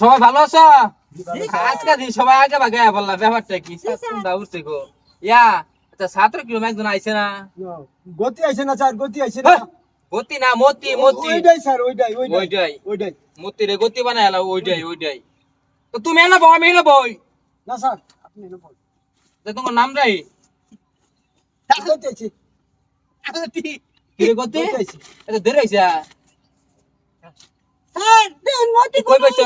সবাই ভালো আছো? আজকে দিন সবাই আগে ভাগে বললাম ব্যাপারটা কি? সন্ধ্যা উঠছে গো। ইয়া আচ্ছা ছাত্র কি একজন আইছে না? গতি আইছে না স্যার গতি আইছে না। গতি না মতি মতি। ওইটাই স্যার ওইটাই ওইটাই ওইটাই। মতি রে গতি বানায় এলা ওইটাই ওইটাই। তো তুমি এনে বউ আমি এনে বই না স্যার আপনি না বল তো তোমার নাম রাই গতি আইছে? কি রে গতি? আইছে। এটা ধরে আইছে। স্যার দেন মতি কই পাইছো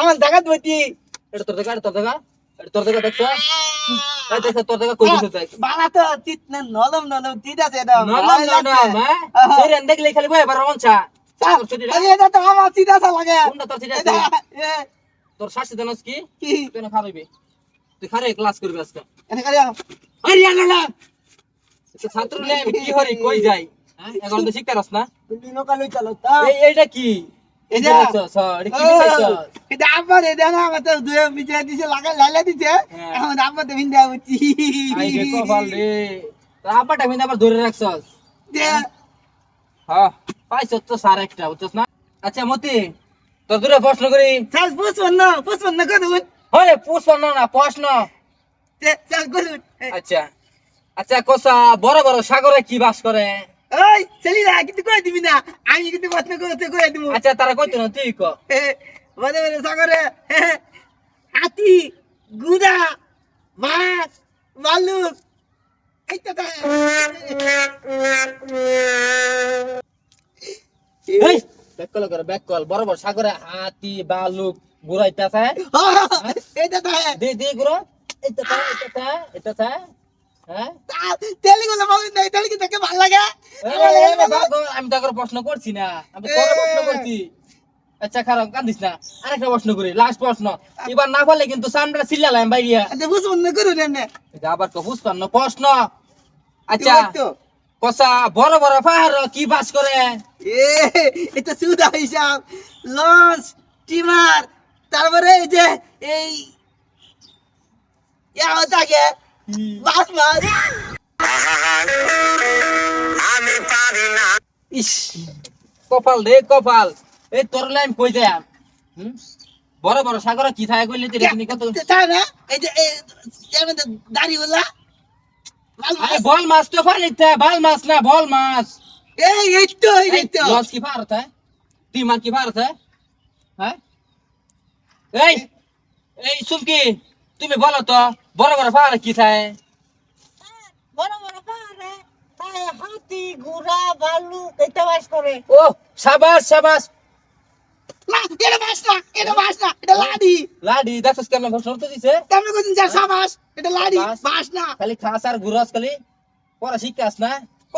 আমার জায়গা বইতি এটা তোর দেখা তোর দেখা। তোর দেখা দেখছ? তোর দেখা কই দিছ তাই বালা তো চিত না নলম নলম চিত আছে এটা। নলম নলম হ্যাঁ? সেরেন দেখলে খালি বই এবার মনছা এটা তো আমার চিত আছে লাগে। কোনটা তোর ঠিক আছে? তোর শাস্তি জানোস কি? কি? তুই না তুই খারে ক্লাস করবি আজকে। এনে করে আরে না না ছাত্র লে কি হরি কই যাই? হ্যাঁ? এখন তো শিখতে রাস না? তুমি নকালে চালো তা। এইটা কি? এটা? এটা কি দিছো এটা আমার এটা না আমার তো দুয়ে মিছে দিছে লাগা লাইলা দিছে। হ্যাঁ। এখন আমার তো ভিন্দা হচ্ছি। আই রে কপাল রে। তো আপাটা আমি আবার ধরে রাখছস। দে হ্যাঁ? পাইছ তো সার একটা বুঝছস না? আচ্ছা মতি তোর দূরে প্রশ্ন করি। স্যার পুষ্পন না পুষ্পন হরে প্রশ্ন না প্রশ্ন। আচ্ছা আচ্ছা কোসা বড় বড় সাগরে কি বাস করে? ওই ছেলেরা কিন্তু কই দিবি না? আমি কিন্তু প্রশ্ন করতে কই দিব? আচ্ছা তারা কইতো না তুই ক বলে বলে সাগরে হাতি গুদা মাছ ভালুক এই করে বড় বড় সাগরে হাতি বালুক ঘুরাইতাছে তো দে দে ঘুরো এটা এটা এটা হ্যাঁ? আমি তো প্রশ্ন করছি না। আমি তো প্রশ্ন করছি। আচ্ছা খারাপ কান্দিস না। আরেকটা প্রশ্ন করি লাস্ট প্রশ্ন। এবার না পারলে কিন্তু সামনে চিল্লালাম বাইরিয়া আচ্ছা করুন এমনি আবার তো বুঝতাম প্রশ্ন। আচ্ছা। কসা বড় বড় পাহাড় কি বাস করে? এ এটা সুদা হিসাব। লঞ্চ টিমার তারপরে এই যে এই মাছ মাছ ইস কপাল রে কপাল। এই তোর লাইন কই যায়? হুম? বড় বড় সাগরে কি থাকে কইলে তুই তুমি কত তাই না এই যে মাছ আরে বল মাছ তো পানিতে বল মাছ না বল মাছ। এই এই তো এই তো। লঞ্চ কি ভারত है টিমার কি ভারত है হ্যাঁ? এই এই সুমকি তুমি বলো তো। বড় বড় পাহাড় কি থাকে বড় বড় পাহাড়ে তাই হাতি ঘোড়া ভালুক এটা বাস করে। ও সাবাস সাবাস। না এটা বাস না এটা বাস না এটা লাডি। লাডি দেখছস কেমন উত্তর দিছে? তেমন কইছেন চার সাবাস? এটা লাডি বাস। বাস না। খালি খাস আর ঘুরাস খালি পড়া শিখাস না।